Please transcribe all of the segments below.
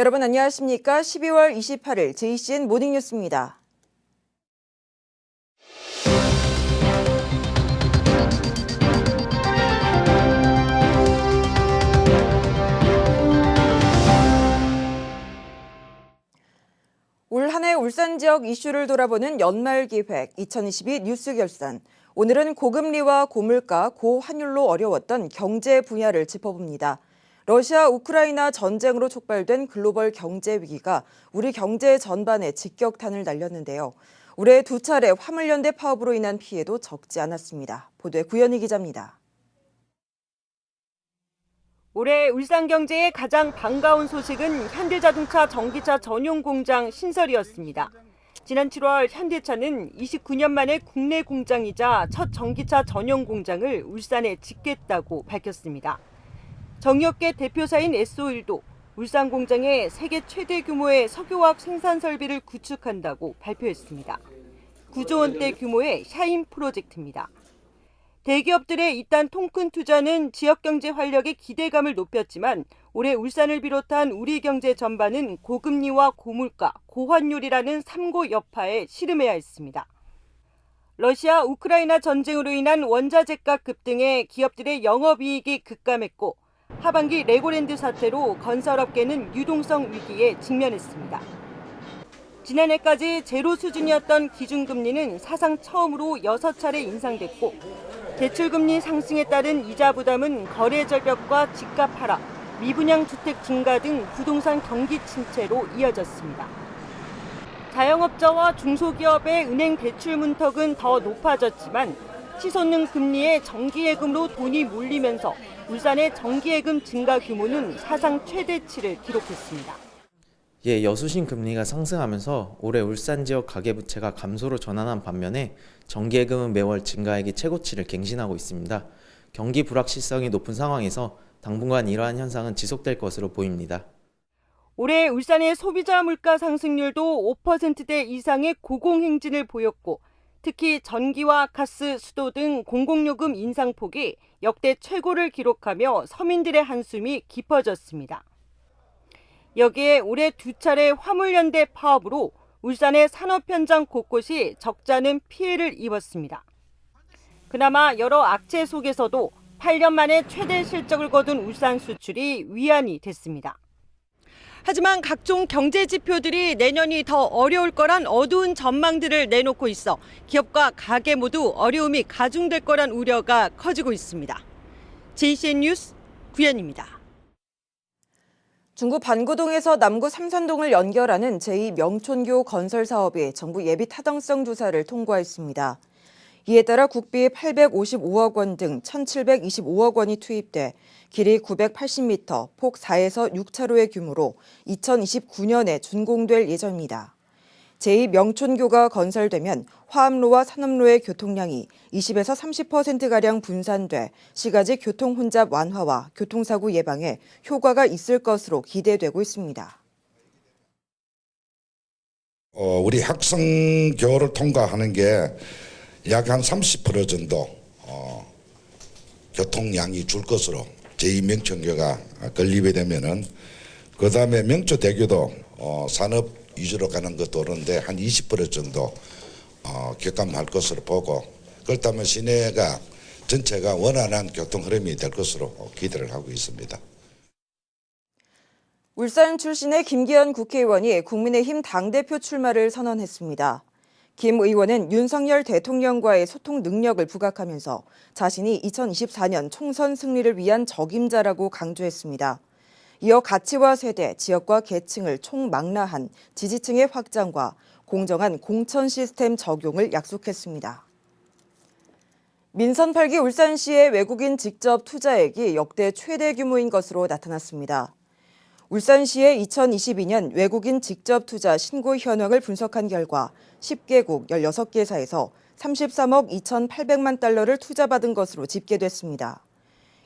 여러분 안녕하십니까? 12월 28일 JCN 모닝뉴스입니다. 올 한해 울산 지역 이슈를 돌아보는 연말 기획 2022 뉴스 결산. 오늘은 고금리와 고물가, 고환율로 어려웠던 경제 분야를 짚어봅니다. 러시아 우크라이나 전쟁으로 촉발된 글로벌 경제 위기가 우리 경제 전반에 직격탄을 날렸는데요. 올해 두 차례 화물연대 파업으로 인한 피해도 적지 않았습니다. 보도에 구현희 기자입니다. 올해 울산 경제의 가장 반가운 소식은 현대자동차 전기차 전용 공장 신설이었습니다. 지난 7월 현대차는 29년 만에 국내 공장이자 첫 전기차 전용 공장을 울산에 짓겠다고 밝혔습니다. 정유업계 대표사인 S-오일도 울산 공장에 세계 최대 규모의 석유화학 생산 설비를 구축한다고 발표했습니다. 9조 원대 규모의 샤인 프로젝트입니다. 대기업들의 이딴 통큰 투자는 지역 경제 활력의 기대감을 높였지만 올해 울산을 비롯한 우리 경제 전반은 고금리와 고물가, 고환율이라는 삼고 여파에 씨름해야 했습니다. 러시아 우크라이나 전쟁으로 인한 원자재가 급등에 기업들의 영업이익이 급감했고 하반기 레고랜드 사태로 건설업계는 유동성 위기에 직면했습니다. 지난해까지 제로 수준이었던 기준금리는 사상 처음으로 6차례 인상됐고 대출금리 상승에 따른 이자 부담은 거래 절벽과 집값 하락, 미분양 주택 증가 등 부동산 경기 침체로 이어졌습니다. 자영업자와 중소기업의 은행 대출 문턱은 더 높아졌지만 치솟는 금리에 정기예금으로 돈이 몰리면서 울산의 정기예금 증가 규모는 사상 최대치를 기록했습니다. 예, 여수신 금리가 상승하면서 올해 울산 지역 가계부채가 감소로 전환한 반면에 정기예금은 매월 증가액이 최고치를 갱신하고 있습니다. 경기 불확실성이 높은 상황에서 당분간 이러한 현상은 지속될 것으로 보입니다. 올해 울산의 소비자 물가 상승률도 5%대 이상의 고공행진을 보였고 특히 전기와 가스, 수도 등 공공요금 인상폭이 역대 최고를 기록하며 서민들의 한숨이 깊어졌습니다. 여기에 올해 두 차례 화물연대 파업으로 울산의 산업 현장 곳곳이 적잖은 피해를 입었습니다. 그나마 여러 악재 속에서도 8년 만에 최대 실적을 거둔 울산 수출이 위안이 됐습니다. 하지만 각종 경제 지표들이 내년이 더 어려울 거란 어두운 전망들을 내놓고 있어 기업과 가게 모두 어려움이 가중될 거란 우려가 커지고 있습니다. JCN 뉴스 구현입니다. 중구 반구동에서 남구 삼산동을 연결하는 제2 명촌교 건설 사업이 정부 예비 타당성 조사를 통과했습니다. 이에 따라 국비 855억 원 등 1,725억 원이 투입돼 길이 980m, 폭 4에서 6차로의 규모로 2029년에 준공될 예정입니다. 제2명촌교가 건설되면 화암로와 산업로의 교통량이 20에서 30%가량 분산돼 시가지 교통 혼잡 완화와 교통사고 예방에 효과가 있을 것으로 기대되고 있습니다. 어, 우리 학생교를 통과하는 게 약 한 30% 정도 어, 교통량이 줄 것으로 제2명천교가 건립이 되면은 그 다음에 명초대교도 어, 산업 위주로 가는 것도 오는데 한 20% 정도 어, 격감할 것으로 보고 그렇다면 시내가 전체가 원활한 교통 흐름이 될 것으로 기대를 하고 있습니다. 울산 출신의 김기현 국회의원이 국민의힘 당대표 출마를 선언했습니다. 김 의원은 윤석열 대통령과의 소통 능력을 부각하면서 자신이 2024년 총선 승리를 위한 적임자라고 강조했습니다. 이어 가치와 세대, 지역과 계층을 총망라한 지지층의 확장과 공정한 공천 시스템 적용을 약속했습니다. 민선 8기 울산시의 외국인 직접 투자액이 역대 최대 규모인 것으로 나타났습니다. 울산시의 2022년 외국인 직접 투자 신고 현황을 분석한 결과 10개국 16개사에서 33억 2,800만 달러를 투자받은 것으로 집계됐습니다.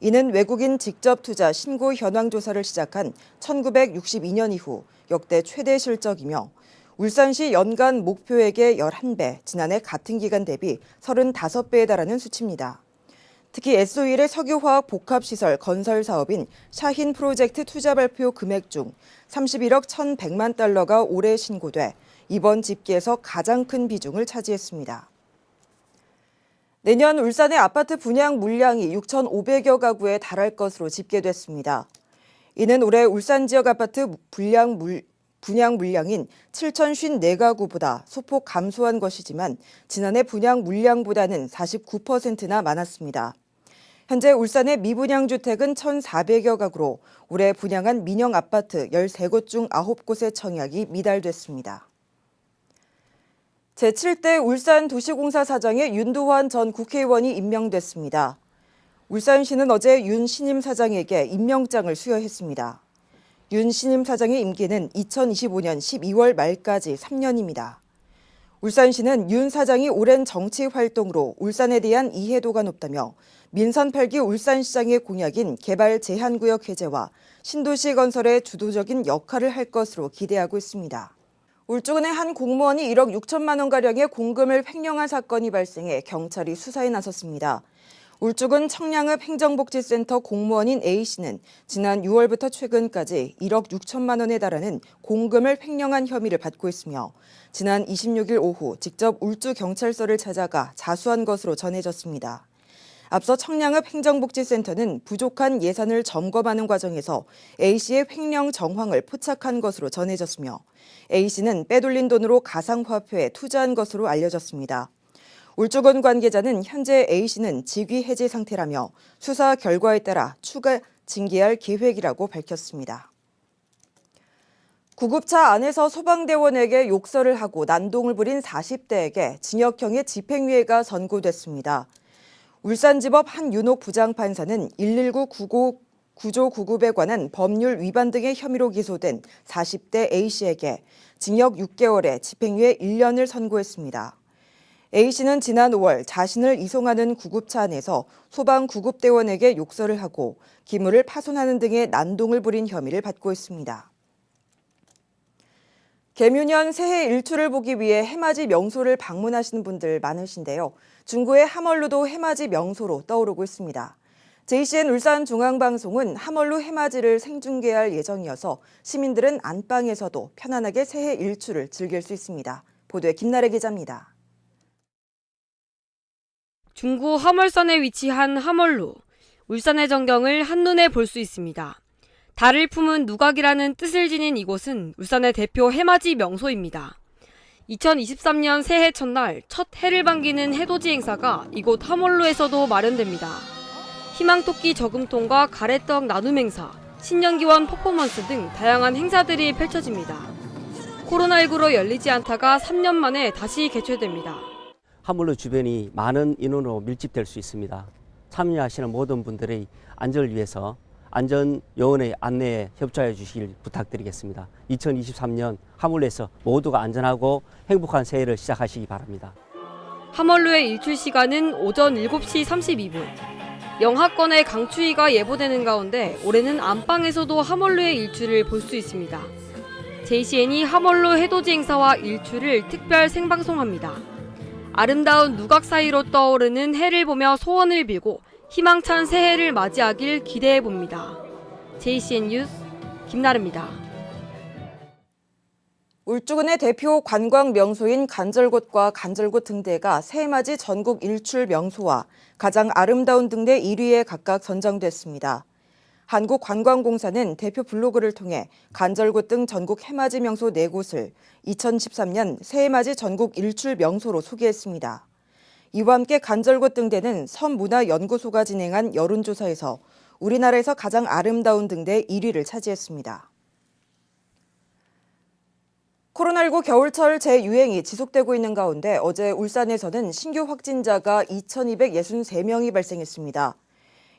이는 외국인 직접 투자 신고 현황 조사를 시작한 1962년 이후 역대 최대 실적이며 울산시 연간 목표액의 11배, 지난해 같은 기간 대비 35배에 달하는 수치입니다. 특히 S-오일의 석유화학 복합시설 건설 사업인 샤힌 프로젝트 투자 발표 금액 중 31억 1,100만 달러가 올해 신고돼 이번 집계에서 가장 큰 비중을 차지했습니다. 내년 울산의 아파트 분양 물량이 6,500여 가구에 달할 것으로 집계됐습니다. 이는 올해 울산 지역 아파트 분양 물, 분양 물량인 7,054가구보다 소폭 감소한 것이지만 지난해 분양 물량보다는 49%나 많았습니다. 현재 울산의 미분양 주택은 1,400여 가구로 올해 분양한 민영 아파트 13곳 중 9곳의 청약이 미달됐습니다. 제7대 울산 도시공사 사장에 윤두환 전 국회의원이 임명됐습니다. 울산시는 어제 윤 신임 사장에게 임명장을 수여했습니다. 윤 신임 사장의 임기는 2025년 12월 말까지 3년입니다. 울산시는 윤 사장이 오랜 정치 활동으로 울산에 대한 이해도가 높다며 민선 8기 울산시장의 공약인 개발 제한구역 해제와 신도시 건설에 주도적인 역할을 할 것으로 기대하고 있습니다. 울주군의 한 공무원이 1억 6천만 원가량의 공금을 횡령한 사건이 발생해 경찰이 수사에 나섰습니다. 울주군 청량읍 행정복지센터 공무원인 A씨는 지난 6월부터 최근까지 1억 6천만 원에 달하는 공금을 횡령한 혐의를 받고 있으며 지난 26일 오후 직접 울주경찰서를 찾아가 자수한 것으로 전해졌습니다. 앞서 청량읍 행정복지센터는 부족한 예산을 점검하는 과정에서 A씨의 횡령 정황을 포착한 것으로 전해졌으며 A씨는 빼돌린 돈으로 가상화폐에 투자한 것으로 알려졌습니다. 울주군 관계자는 현재 A씨는 직위 해제 상태라며 수사 결과에 따라 추가 징계할 계획이라고 밝혔습니다. 구급차 안에서 소방대원에게 욕설을 하고 난동을 부린 40대에게 징역형의 집행유예가 선고됐습니다. 울산지법 한윤옥 부장판사는 119 구고 구조 구급에 관한 법률 위반 등의 혐의로 기소된 40대 A씨에게 징역 6개월에 집행유예 1년을 선고했습니다. A씨는 지난 5월 자신을 이송하는 구급차 안에서 소방 구급대원에게 욕설을 하고 기물을 파손하는 등의 난동을 부린 혐의를 받고 있습니다. 개묘년 새해 일출을 보기 위해 해맞이 명소를 방문하시는 분들 많으신데요. 중구의 하멀루도 해맞이 명소로 떠오르고 있습니다. JCN 울산중앙방송은 하멀루 해맞이를 생중계할 예정이어서 시민들은 안방에서도 편안하게 새해 일출을 즐길 수 있습니다. 보도에 김나래 기자입니다. 중구 하멀산에 위치한 하멀루. 울산의 전경을 한눈에 볼 수 있습니다. 달을 품은 누각이라는 뜻을 지닌 이곳은 울산의 대표 해맞이 명소입니다. 2023년 새해 첫날 첫 해를 반기는 해돋이 행사가 이곳 하멀루에서도 마련됩니다. 희망토끼 저금통과 가래떡 나눔 행사, 신년기원 퍼포먼스 등 다양한 행사들이 펼쳐집니다. 코로나19로 열리지 않다가 3년 만에 다시 개최됩니다. 하물로 주변이 많은 인원으로 밀집될 수 있습니다. 참여하시는 모든 분들의 안전을 위해서 안전 요원의 안내에 협조해 주시길 부탁드리겠습니다. 2023년 하물에서 모두가 안전하고 행복한 새해를 시작하시기 바랍니다. 하멀루의 일출 시간은 오전 7시 32분. 영하권의 강추위가 예보되는 가운데 올해는 안방에서도 하멀루의 일출을 볼 수 있습니다. JCN이 하멀루 해돋이 행사와 일출을 특별 생방송합니다. 아름다운 누각 사이로 떠오르는 해를 보며 소원을 빌고 희망찬 새해를 맞이하길 기대해 봅니다. JCN 뉴스 김나르입니다. 울주군의 대표 관광 명소인 간절곶과 간절곶 등대가 새해맞이 전국 일출 명소와 가장 아름다운 등대 1위에 각각 선정됐습니다. 한국관광공사는 대표 블로그를 통해 간절곶 등 전국 해맞이 명소 4곳을 2013년 새해맞이 전국 일출 명소로 소개했습니다. 이와 함께 간절곶 등대는 섬문화연구소가 진행한 여론조사에서 우리나라에서 가장 아름다운 등대 1위를 차지했습니다. 코로나19 겨울철 재유행이 지속되고 있는 가운데 어제 울산에서는 신규 확진자가 2,263명이 발생했습니다.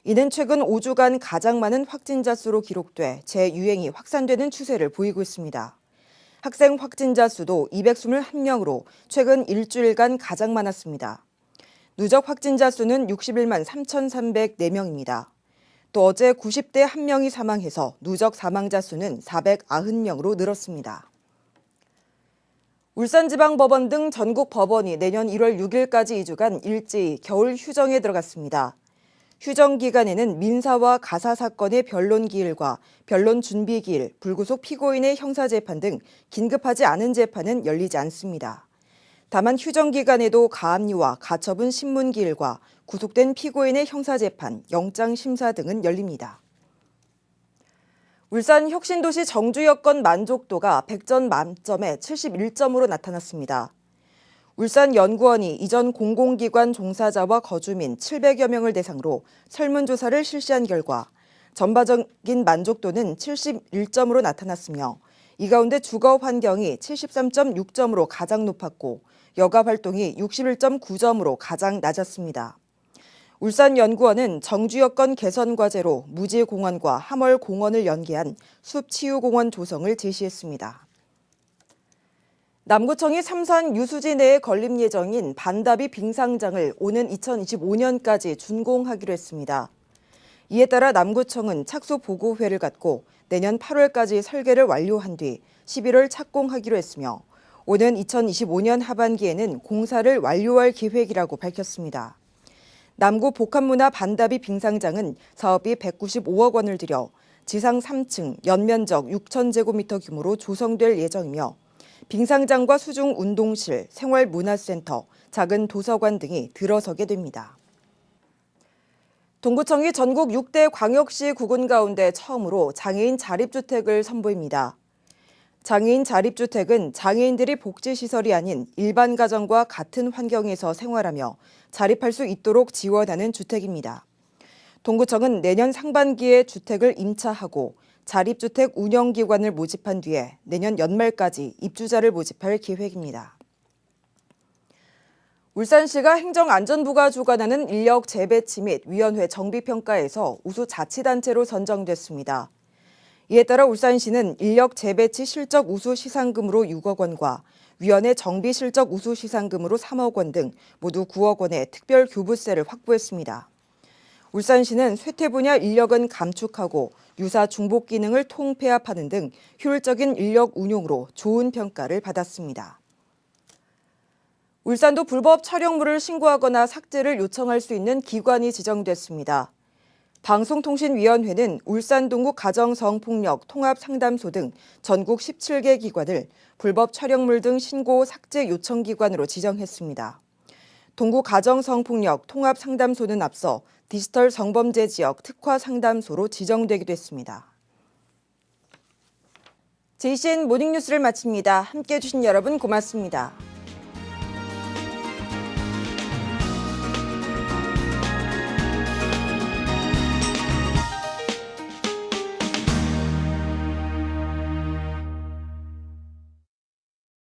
이는 최근 5주간 가장 많은 확진자 수로 기록돼 재유행이 확산되는 추세를 보이고 있습니다. 학생 확진자 수도 221명으로 최근 일주일간 가장 많았습니다. 누적 확진자 수는 61만 3,304명입니다. 또 어제 90대 1명이 사망해서 누적 사망자 수는 490명으로 늘었습니다. 울산지방법원 등 전국 법원이 내년 1월 6일까지 2주간 일제히 겨울 휴정에 들어갔습니다. 휴정 기간에는 민사와 가사 사건의 변론 기일과 변론 준비 기일, 불구속 피고인의 형사 재판 등 긴급하지 않은 재판은 열리지 않습니다. 다만 휴정 기간에도 가압류와 가처분 신문 기일과 구속된 피고인의 형사 재판, 영장 심사 등은 열립니다. 울산 혁신도시 정주 여건 만족도가 100점 만점에 71점으로 나타났습니다. 울산 연구원이 이전 공공기관 종사자와 거주민 700여 명을 대상으로 설문조사를 실시한 결과 전반적인 만족도는 71점으로 나타났으며 이 가운데 주거 환경이 73.6점으로 가장 높았고 여가 활동이 61.9점으로 가장 낮았습니다. 울산연구원은 정주 여건 개선 과제로 무지공원과 함월공원을 연계한 숲치유공원 조성을 제시했습니다. 남구청이 삼산 유수지 내에 건립 예정인 반다비 빙상장을 오는 2025년까지 준공하기로 했습니다. 이에 따라 남구청은 착수 보고회를 갖고 내년 8월까지 설계를 완료한 뒤 11월 착공하기로 했으며 오는 2025년 하반기에는 공사를 완료할 계획이라고 밝혔습니다. 남구 복합문화 반다비 빙상장은 사업비 195억 원을 들여 지상 3층 연면적 6,000제곱미터 규모로 조성될 예정이며 빙상장과 수중 운동실, 생활문화센터, 작은 도서관 등이 들어서게 됩니다. 동구청이 전국 6대 광역시 구군 가운데 처음으로 장애인 자립주택을 선보입니다. 장애인 자립주택은 장애인들이 복지시설이 아닌 일반 가정과 같은 환경에서 생활하며 자립할 수 있도록 지원하는 주택입니다. 동구청은 내년 상반기에 주택을 임차하고 자립주택 운영기관을 모집한 뒤에 내년 연말까지 입주자를 모집할 계획입니다. 울산시가 행정안전부가 주관하는 인력 재배치 및 위원회 정비평가에서 우수 자치단체로 선정됐습니다. 이에 따라 울산시는 인력 재배치 실적 우수 시상금으로 6억 원과 위원회 정비 실적 우수 시상금으로 3억 원 등 모두 9억 원의 특별 교부세를 확보했습니다. 울산시는 쇠퇴 분야 인력은 감축하고 유사 중복 기능을 통폐합하는 등 효율적인 인력 운용으로 좋은 평가를 받았습니다. 울산도 불법 촬영물을 신고하거나 삭제를 요청할 수 있는 기관이 지정됐습니다. 방송통신위원회는 울산 동구 가정성폭력 통합상담소 등 전국 17개 기관을 불법 촬영물 등 신고 삭제 요청 기관으로 지정했습니다. 동구 가정성폭력 통합상담소는 앞서 디지털 성범죄 지역 특화 상담소로 지정되기도 했습니다. JCN 모닝뉴스를 마칩니다. 함께해 주신 여러분 고맙습니다.